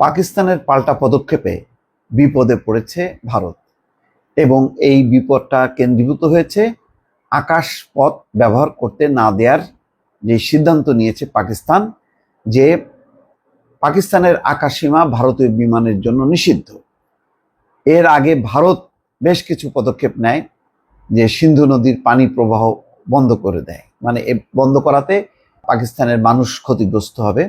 পাকিস্তানের পাল্টা পদক্ষেপে বিপদে পড়েছে ভারত এবং এই বিপদটা কেন্দ্রীভূত হয়েছে আকাশ পথ ব্যবহার করতে না দেওয়ার যে সিদ্ধান্ত নিয়েছে পাকিস্তান, যে পাকিস্তানের আকাশসীমা ভারতীয় বিমানের জন্য নিষিদ্ধ। এর আগে ভারত বেশ কিছু পদক্ষেপ নেয় যে সিন্ধু নদীর পানি প্রবাহ বন্ধ করে দেয়। মানে এ বন্ধ করাতে পাকিস্তানের মানুষ ক্ষতিগ্রস্ত হবে।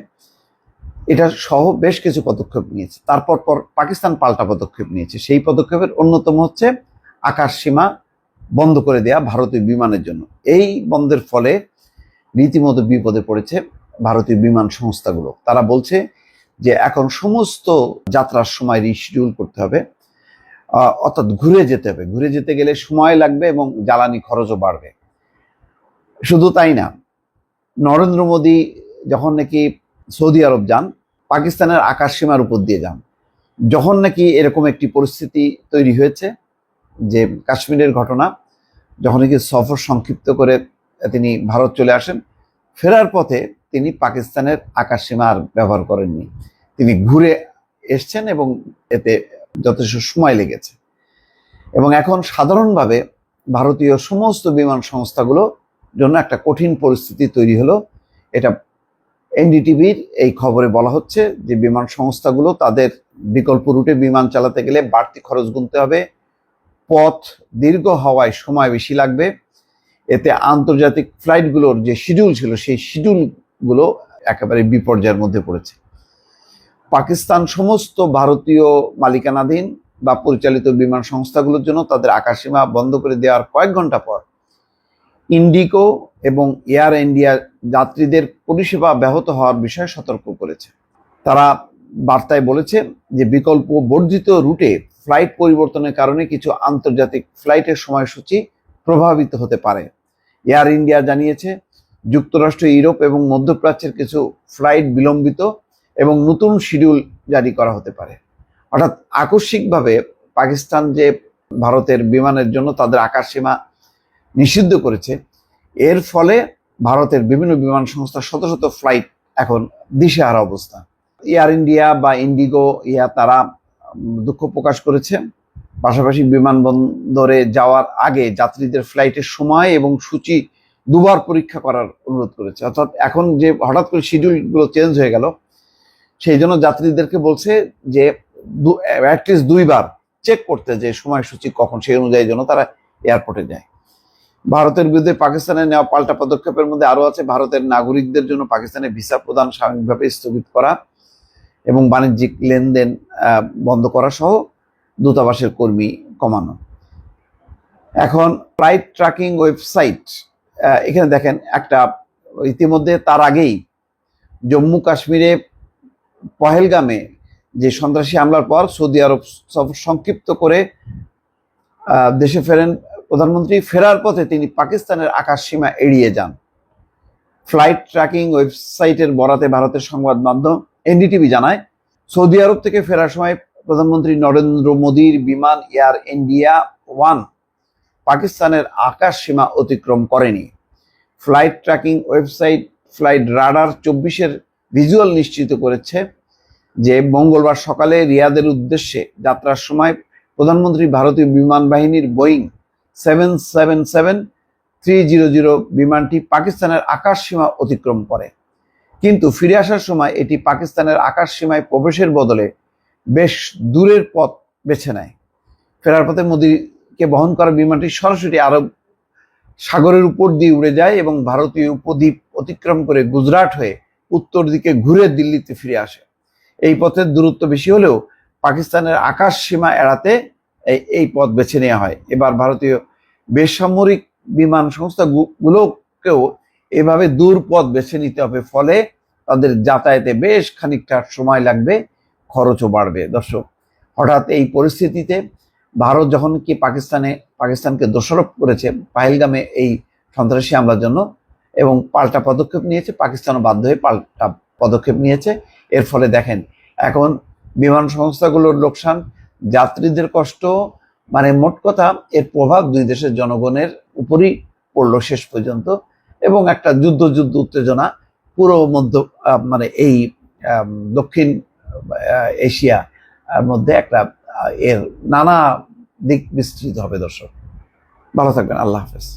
এটা সহ বেশ কিছু পদক্ষেপ নিয়েছে। তারপর পর পাকিস্তান পাল্টা পদক্ষেপ নিয়েছে। সেই পদক্ষেপের অন্যতম হচ্ছে আকাশ সীমা বন্ধ করে দেয়া ভারতীয় বিমানের জন্য। এই বন্ধের ফলে রীতিমতো বিপদে পড়েছে ভারতীয় বিমান সংস্থাগুলো। তারা বলছে যে এখন সমস্ত যাত্রার সময় রিশিডিউল করতে হবে। অর্থাৎ ঘুরে যেতে হবে। ঘুরে যেতে গেলে সময় লাগবে এবং জ্বালানি খরচও বাড়বে। শুধু তাই না, নরেন্দ্র মোদী যখন নাকি সৌদি আরব যান পাকিস্তানের আকাশ সীমার উপর দিয়ে যান। যখন নাকি এরকম একটি পরিস্থিতি তৈরি হয়েছে যে কাশ্মীরের ঘটনা, যখন নাকি সফর সংক্ষিপ্ত করে তিনি ভারত চলে আসেন, ফেরার পথে তিনি পাকিস্তানের আকাশ সীমা আর ব্যবহার করেননি। তিনি ঘুরে এসছেন এবং এতে যথেষ্ট সময় লেগেছে। এবং এখন সাধারণভাবে ভারতীয় সমস্ত বিমান সংস্থাগুলো জন্য একটা কঠিন পরিস্থিতি তৈরি হলো। এটা এনডিটিভির এই খবরে বলা হচ্ছে যে বিমান সংস্থাগুলো তাদের বিকল্প রুটে বিমান চালাতে গেলে বাড়তি খরচ গুনতে হবে। পথ দীর্ঘ হওয়ায় সময় বেশি লাগবে। এতে আন্তর্জাতিক ফ্লাইটগুলোর যে শিডিউল ছিল, সেই শিডিউলগুলো একেবারে বিপর্যয়ের মধ্যে পড়েছে। পাকিস্তান সমস্ত ভারতীয় মালিকানাধীন বা পরিচালিত বিমান সংস্থাগুলোর জন্য তাদের আকাশসীমা বন্ধ করে দেওয়ার কয়েক ঘণ্টা পর ইন্ডিগো এবং এয়ার ইন্ডিয়া যাত্রীদের পরিষেবা ব্যাহত হওয়ার বিষয়ে সতর্ক করেছে। তারা বার্তায় বলেছে যে বিকল্প বর্ধিত রুটে ফ্লাইট পরিবর্তনের কারণে কিছু আন্তর্জাতিক ফ্লাইটের সময়সূচি প্রভাবিত হতে পারে। এয়ার ইন্ডিয়া জানিয়েছে, যুক্তরাষ্ট্র, ইউরোপ এবং মধ্যপ্রাচ্যের কিছু ফ্লাইট বিলম্বিত এবং নতুন শিডিউল জারি করা হতে পারে। অর্থাৎ আকস্মিকভাবে পাকিস্তান যে ভারতের বিমানের জন্য তাদের আকাশসীমা নিষিদ্ধ করেছে। এর ফলে ভারতের বিভিন্ন বিমান সংস্থা শত শত ফ্লাইট এখন দিশেহারা অবস্থা। এয়ার ইন্ডিয়া বা ইন্ডিগো ইয়া তারা দুঃখ প্রকাশ করেছে। পাশাপাশি বিমানবন্দরে যাওয়ার আগে যাত্রীদের ফ্লাইটের সময় এবং সূচি দুবার পরীক্ষা করার অনুরোধ করেছে। অর্থাৎ এখন যে হঠাৎ করে শিডিউলগুলো চেঞ্জ হয়ে গেল, সেই জন্য যাত্রীদেরকে বলছে যে দুইবার চেক করতে যে সময়সূচি কখন, সেই অনুযায়ী যেন তারা এয়ারপোর্টে যায়। ভারতের বিরুদ্ধে পাকিস্তানের নেওয়া পাল্টা পদক্ষেপের মধ্যে আরও আছে ভারতের নাগরিকদের জন্য পাকিস্তানে ভিসা প্রদান স্বাভাবিকভাবে স্থগিত করা এবং বাণিজ্যিক লেনদেন বন্ধ করা সহ দূতাবাসের কর্মী কমানো। এখন ফ্লাইট ট্র্যাকিং ওয়েবসাইট এখানে দেখেন একটা, ইতিমধ্যে তার আগেই জম্মু কাশ্মীরে পহেলগামে যে সন্ত্রাসী হামলার পর সৌদি আরব সফর সংক্ষিপ্ত করে দেশে ফেরেন প্রধানমন্ত্রী ফেরার পথে তিনি পাকিস্তানের আকাশ সীমা এড়িয়ে যান। ফ্লাইট ট্র্যাকিং ওয়েবসাইটের বরাতে ভারতের সংবাদ মাধ্যম এনডিটিভি জানায়, সৌদি আরব থেকে ফেরার সময় প্রধানমন্ত্রী নরেন্দ্র মোদীর বিমান এয়ার ইন্ডিয়া ওয়ান পাকিস্তানের আকাশ সীমা অতিক্রম করেনি। Flight tracking website flight radar চব্বিশের ভিজুয়াল নিশ্চিত করেছে যে মঙ্গলবার সকালে রিয়াদের উদ্দেশ্যে যাত্রার সময় প্রধানমন্ত্রী ভারতীয় বিমান বাহিনীর Boeing seven seven seven three zero zero বিমানটি পাকিস্তানের আকাশ সীমা অতিক্রম করে। কিন্তু ফিরে আসার সময় এটি পাকিস্তানের আকাশ সীমায় প্রবেশের বদলে বেশ দূরের পথ বেছে নেয়। ফেরার পথে মোদীকে বহন করা বিমানটি সরাসরি আরব সাগরের উপর দিয়ে উড়ে যায় এবং ভারতীয় উপদ্বীপ অতিক্রম করে গুজরাট হয়ে উত্তর দিকে ঘুরে দিল্লিতে ফিরে আসে। এই পথের দূরত্ব বেশি হলেও পাকিস্তানের আকাশ সীমা এড়াতে এই এই পথ বেছে নেওয়া হয়। এবার ভারতীয় বেসামরিক বিমান সংস্থাগুলোকেও এভাবে দূর পথ বেছে নিতে হবে, ফলে তাদের যাতায়াতে বেশ খানিকটা সময় লাগবে, খরচও বাড়বে। দর্শক, হঠাৎ এই পরিস্থিতিতে ভারত যখন কি পাকিস্তানে, পাকিস্তানকে দোষারোপ করেছে, পাহেলগামে এই সন্ত্রাসী হামলার জন্য এবং পাল্টা পদক্ষেপ নিয়েছে, পাকিস্তানও বাধ্য হয়ে পাল্টা পদক্ষেপ নিয়েছে। এর ফলে দেখেন, এখন বিমান সংস্থাগুলোর লোকসান যাত্রীদের কষ্ট মানে মোট কথা এর প্রভাব দুই দেশের জনগণের উপরই পড়ল শেষ পর্যন্ত এবং একটা যুদ্ধ যুদ্ধ উত্তেজনা পুরো মধ্য মানে এই দক্ষিণ এশিয়া মধ্যে একটা এর নানা দিক বিস্তৃত হবে দর্শক। ভালো থাকবেন, আল্লাহ হাফেজ।